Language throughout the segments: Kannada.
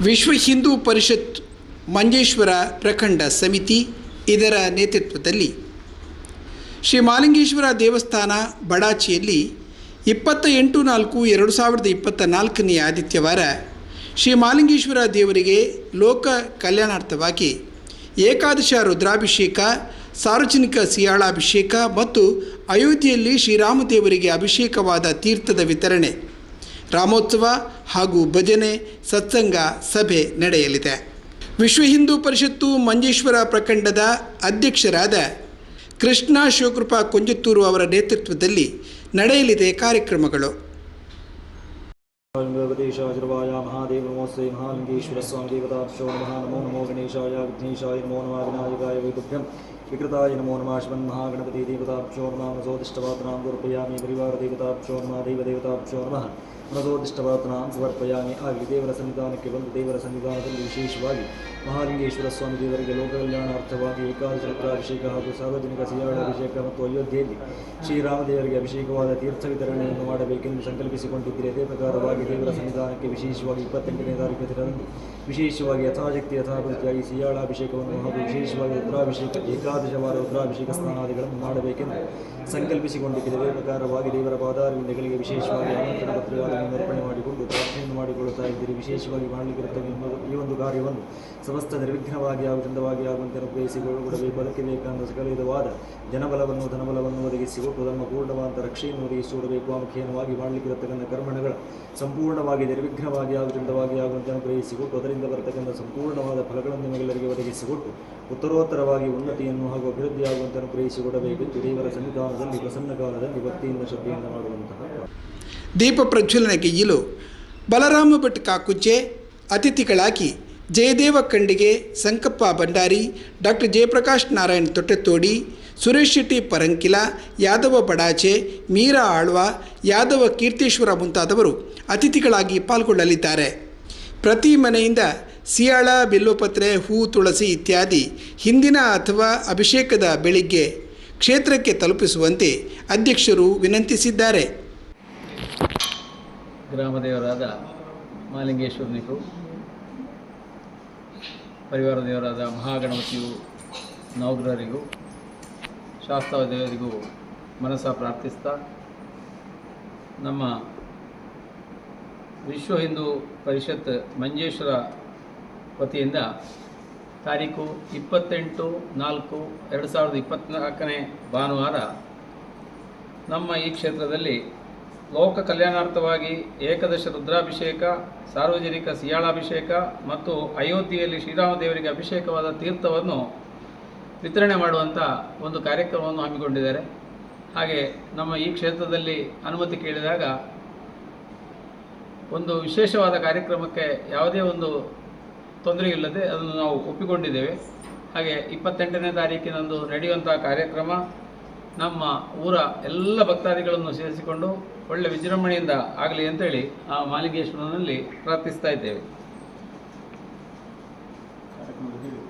ವಿಶ್ವ ಹಿಂದೂ ಪರಿಷತ್ ಮಂಜೇಶ್ವರ ಪ್ರಖಂಡ ಸಮಿತಿ ಇದರ ನೇತೃತ್ವದಲ್ಲಿ ಶ್ರೀ ಮಾಲಿಂಗೇಶ್ವರ ದೇವಸ್ಥಾನ ಬಡಾಚಿಯಲ್ಲಿ ಇಪ್ಪತ್ತ ಎಂಟು ನಾಲ್ಕು ಎರಡು ಸಾವಿರದ ಇಪ್ಪತ್ತ ನಾಲ್ಕನೇ ಆದಿತ್ಯವಾರ ಶ್ರೀ ಮಾಲಿಂಗೇಶ್ವರ ದೇವರಿಗೆ ಲೋಕ ಕಲ್ಯಾಣಾರ್ಥವಾಗಿ ಏಕಾದಶ ರುದ್ರಾಭಿಷೇಕ, ಸಾರ್ವಜನಿಕ ಸಿಯಾಳಾಭಿಷೇಕ ಮತ್ತು ಅಯೋಧ್ಯೆಯಲ್ಲಿ ಶ್ರೀರಾಮದೇವರಿಗೆ ಅಭಿಷೇಕವಾದ ತೀರ್ಥದ ವಿತರಣೆ. ರಾಮೋತ್ಸವ ಹಾಗೂ ಭಜನೆ ಸತ್ಸಂಗ ಸಭೆ ನಡೆಯಲಿದೆ. ವಿಶ್ವ ಹಿಂದೂ ಪರಿಷತ್ತು ಮಂಜೇಶ್ವರ ಪ್ರಖಂಡದ ಅಧ್ಯಕ್ಷರಾದ ಕೃಷ್ಣ ಶಿವಕೃಪಾ ಕೊಂಜತ್ತೂರು ಅವರ ನೇತೃತ್ವದಲ್ಲಿ ನಡೆಯಲಿದೆ ಕಾರ್ಯಕ್ರಮಗಳು. ಗಣಪತೀಶಾಜಿರ್ವಾಯ ಮಹಾದೇವ ನಮೋಸ್ತೆ ಮಹಾಲಿಂಗೇಶ್ವರ ಸ್ವಾಮಿ ದೇವತಾಭ್ಯೋ ನಮಃ. ನಮೋ ನಮೋ ಗಣೇಶಾಯ ವಿಘ್ನೇಶಾಯ ನಮೋ ನಮಃ. ವಿನಾಯಕಾಯ ವೈದುಭ್ಯಂ. ವಿಕೃತಾಯ ನಮೋ ನಮಃ ಶಿವನ್ ಮಹಾಗಣಪತಿ ದೇವತಾಭ್ಯೋ ನಮಃ ಮನಸೋದಿಷ್ಟವಾತನಾಂ ಸಮರ್ಪಯಾಮಿ ಪರಿವಾರ ದೇವತಾಭ್ಯೋ ನಮಃ ದೇವ ದೇವತಾಭ್ಯೋ ನಮಃ ಮನಸೋದಿಷ್ಟವಾತನಾಂ ಸಮರ್ಪಯಾಮಿ ಆಗಲಿ ದೇವರ ಸನ್ನಿಧಾನಕ್ಕೆ ಬಂದು ದೇವರ ಸನ್ನಿಧಾನದಲ್ಲಿ ವಿಶೇಷವಾಗಿ ಮಹಾಲಿಂಗೇಶ್ವರ ಸ್ವಾಮಿ ದೇವರಿಗೆ ಲೋಕ ಕಲ್ಯಾಣಾರ್ಥವಾಗಿ ಏಕಾದಶ ರುದ್ರಾಭಿಷೇಕ ಹಾಗೂ ಸಾರ್ವಜನಿಕ ಸಿಯಾಳ ಅಭಿಷೇಕ ಮತ್ತು ಅಯೋಧ್ಯೆಯಲ್ಲಿ ಶ್ರೀರಾಮದೇವರಿಗೆ ಅಭಿಷೇಕವಾದ ತೀರ್ಥ ವಿತರಣೆಯನ್ನು ಮಾಡಬೇಕೆಂದು ಸಂಕಲ್ಪಿಸಿಕೊಂಡಿದ್ದರೆ. ಅದೇ ಪ್ರಕಾರವಾಗಿ ದೇವರ ಸನ್ನಿಧಾನಕ್ಕೆ ವಿಶೇಷವಾಗಿ ಇಪ್ಪತ್ತೆಂಟನೇ ತಾರೀಕು ದಿನದಂದು ವಿಶೇಷವಾಗಿ ಯಥಾಶಕ್ತಿ ಯಥಾಪೂರ್ತಿಯಾಗಿ ಸಿಯಾಳಾಭಿಷೇಕವನ್ನು ಹಾಗೂ ವಿಶೇಷವಾಗಿ ರುದ್ರಾಭಿಷೇಕ ಏಕಾದಶವಾದ ರುದ್ರಾಭಿಷೇಕ ಸ್ನಾನಾದಿಗಳನ್ನು ಮಾಡಬೇಕೆಂದು ಸಂಕಲ್ಪಿಸಿಕೊಂಡಿದ್ದೇವೆ. ಪ್ರಕಾರವಾಗಿ ದೇವರ ಪಾದಾರವಿಂದಗಳಿಗೆ ವಿಶೇಷವಾಗಿ ಆಮಂತ್ರಣ ಪತ್ರಗಳನ್ನು ಅರ್ಪಣೆ ಮಾಡಿಕೊಂಡು ಪ್ರಾರ್ಥನೆಯನ್ನು ಮಾಡಿಕೊಳ್ಳುತ್ತಾ ಇದ್ದೀರಿ. ವಿಶೇಷವಾಗಿ ಮಾಡಲಿಕ್ಕಿರುತ್ತದೆ ಎಂಬ ಈ ಒಂದು ಕಾರ್ಯವನ್ನು ಸಮಸ್ತ ನಿರ್ವಿಘ್ನವಾಗಿ ಹಾಗೂ ಚಂದವಾಗಿ ಆಗುವಂತೆ ಅನುಗ್ರಹಿಸಿಕೊಳ್ಳಬೇಕು ಅದಕ್ಕೆ ಬೇಕಾದ ಸಕಲವಿಧವಾದ ಜನಬಲವನ್ನು, ಧನಬಲವನ್ನು ಒದಗಿಸಿಕೊಟ್ಟು ತಮ್ಮ ಪೂರ್ಣವಾದ ರಕ್ಷೆಯನ್ನು ಒದಗಿಸಿಕೊಡಬೇಕು ಆ ಮುಖ್ಯವಾಗಿ ಮಾಡಲಿಕ್ಕಿರತಕ್ಕಂಥ ಕರ್ಮಣಗಳ ಸಂಪೂರ್ಣವಾಗಿ ನಿರ್ವಿಘ್ನವಾಗಿ ಹಾಗೂ ಚಂದವಾಗಿ ಆಗುವಂತೆ ಅನುಗ್ರಹಿಸಿಕೊಟ್ಟು ಅದರಿಂದ ಬರತಕ್ಕಂಥ ಸಂಪೂರ್ಣವಾದ ಫಲಗಳನ್ನು ನಿಮಗೆಲ್ಲರಿಗೆ ಒದಗಿಸಿಕೊಟ್ಟು ಉತ್ತರೋತ್ತರವಾಗಿ ಉನ್ನತಿಯನ್ನು ಹಾಗೂ ಅಭಿವೃದ್ಧಿಯಾಗುವಂತೆ ಅನುಗ್ರಹಿಸಿಕೊಡಬೇಕೆಂದು ದೇವರ ಸನ್ನಿಧಾನದಲ್ಲಿ ಪ್ರಸನ್ನ ಕಾಲದಲ್ಲಿ ಭಕ್ತಿಯಿಂದ ಶ್ರದ್ಧೆಯಿಂದ ಮಾಡುವಂತಹ ದೀಪ ಪ್ರಜ್ವಲನೆಗೆಯ್ಯಲು ಬಲರಾಮ ಭಟ್ ಕಾಕುಚ್ಚೆ ಅತಿಥಿಗಳಾಗಿ ಜಯದೇವ ಖಂಡಿಗೆ, ಸಂಕಪ್ಪ ಭಂಡಾರಿ, ಡಾಕ್ಟರ್ ಜಯಪ್ರಕಾಶ್ ನಾರಾಯಣ್ ತೊಟ್ಟೆತೋಡಿ, ಸುರೇಶ್ ಶೆಟ್ಟಿ ಪರಂಕಿಲ, ಯಾದವ ಬಡಾಚೆ, ಮೀರಾ ಆಳ್ವ, ಯಾದವ ಕೀರ್ತೇಶ್ವರ ಮುಂತಾದವರು ಅತಿಥಿಗಳಾಗಿ ಪಾಲ್ಗೊಳ್ಳಲಿದ್ದಾರೆ. ಪ್ರತಿ ಮನೆಯಿಂದ ಸಿಯಾಳ, ಬಿಲ್ಲುಪತ್ರೆ, ಹೂ, ತುಳಸಿ ಇತ್ಯಾದಿ ಹಿಂದಿನ ಅಥವಾ ಅಭಿಷೇಕದ ಬೆಳಿಗ್ಗೆ ಕ್ಷೇತ್ರಕ್ಕೆ ತಲುಪಿಸುವಂತೆ ಅಧ್ಯಕ್ಷರು ವಿನಂತಿಸಿದ್ದಾರೆ. ಗ್ರಾಮದೇವರಾದ ಮಾಲಿಂಗೇಶ್ವರನಿಗೂ ಪರಿವಾರ ದೇವರಾದ ಮಹಾಗಣಪತಿಯು ನವಗ್ರಹರಿಗೂ ಶಾಸ್ತ್ರ ದೇವರಿಗೂ ಮನಸ್ಸ ಪ್ರಾರ್ಥಿಸ್ತಾ, ನಮ್ಮ ವಿಶ್ವ ಹಿಂದೂ ಪರಿಷತ್ ಮಂಜೇಶ್ವರ ವತಿಯಿಂದ ತಾರೀಕು ಇಪ್ಪತ್ತೆಂಟು ನಾಲ್ಕು ಎರಡು ಸಾವಿರದ ಇಪ್ಪತ್ತ್ನಾಲ್ಕನೇ ಭಾನುವಾರ ನಮ್ಮ ಈ ಕ್ಷೇತ್ರದಲ್ಲಿ ಲೋಕ ಕಲ್ಯಾಣಾರ್ಥವಾಗಿ ಏಕದಶ ರುದ್ರಾಭಿಷೇಕ, ಸಾರ್ವಜನಿಕ ಸಿಯಾಳಾಭಿಷೇಕ ಮತ್ತು ಅಯೋಧ್ಯೆಯಲ್ಲಿ ಶ್ರೀರಾಮದೇವರಿಗೆ ಅಭಿಷೇಕವಾದ ತೀರ್ಥವನ್ನು ವಿತರಣೆ ಮಾಡುವಂಥ ಒಂದು ಕಾರ್ಯಕ್ರಮವನ್ನು ಹಮ್ಮಿಕೊಂಡಿದ್ದಾರೆ. ಹಾಗೆ ನಮ್ಮ ಈ ಕ್ಷೇತ್ರದಲ್ಲಿ ಅನುಮತಿ ಕೇಳಿದಾಗ ಒಂದು ವಿಶೇಷವಾದ ಕಾರ್ಯಕ್ರಮಕ್ಕೆ ಯಾವುದೇ ಒಂದು ತೊಂದರೆ ಇಲ್ಲದೆ ಅದನ್ನು ನಾವು ಒಪ್ಪಿಕೊಂಡಿದ್ದೇವೆ. ಹಾಗೆ ಇಪ್ಪತ್ತೆಂಟನೇ ತಾರೀಕಿನಂದು ನಡೆಯುವಂಥ ಕಾರ್ಯಕ್ರಮ ನಮ್ಮ ಊರ ಎಲ್ಲ ಭಕ್ತಾದಿಗಳನ್ನು ಸೇರಿಸಿಕೊಂಡು ಒಳ್ಳೆ ವಿಜೃಂಭಣೆಯಿಂದ ಆಗಲಿ ಅಂತೇಳಿ ಆ ಮಾಲಿಂಗೇಶ್ವರನಲ್ಲಿ ಪ್ರಾರ್ಥಿಸ್ತಾ ಇದ್ದೇವೆ.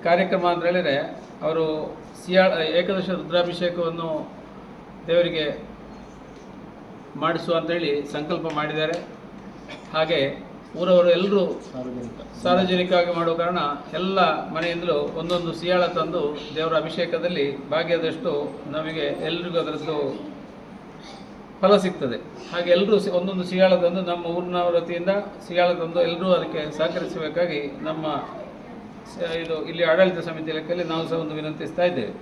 ಕಾರ್ಯಕ್ರಮ ಅಂತ ಹೇಳಿದರೆ ಅವರು ಸಿಯಾಳ ಏಕದಶ ರುದ್ರಾಭಿಷೇಕವನ್ನು ದೇವರಿಗೆ ಮಾಡಿಸುವ ಅಂತೇಳಿ ಸಂಕಲ್ಪ ಮಾಡಿದ್ದಾರೆ. ಹಾಗೆ ಊರವರು ಎಲ್ಲರೂ ಸಾರ್ವಜನಿಕವಾಗಿ ಮಾಡುವ ಕಾರಣ ಎಲ್ಲ ಮನೆಯಿಂದಲೂ ಒಂದೊಂದು ಸಿಯಾಳ ತಂದು ದೇವರ ಅಭಿಷೇಕದಲ್ಲಿ ಭಾಗಿಯಾದಷ್ಟು ನಮಗೆ ಎಲ್ರಿಗೂ ಅದರದ್ದು ಫಲ ಸಿಗ್ತದೆ. ಹಾಗೆ ಎಲ್ಲರೂ ಒಂದೊಂದು ಸಿಯಾಳ ತಂದು ನಮ್ಮ ಊರಿನ ವತಿಯಿಂದ ಸಿಯಾಳ ತಂದು ಎಲ್ಲರೂ ಅದಕ್ಕೆ ಸಹಕರಿಸಬೇಕಾಗಿ ನಮ್ಮ ಇದು ಇಲ್ಲಿ ಆಡಳಿತ ಸಮಿತಿ ಲೆಕ್ಕಲ್ಲಿ ನಾವು ಸಹ ಒಂದು ವಿನಂತಿಸ್ತಾ ಇದ್ದೇವೆ.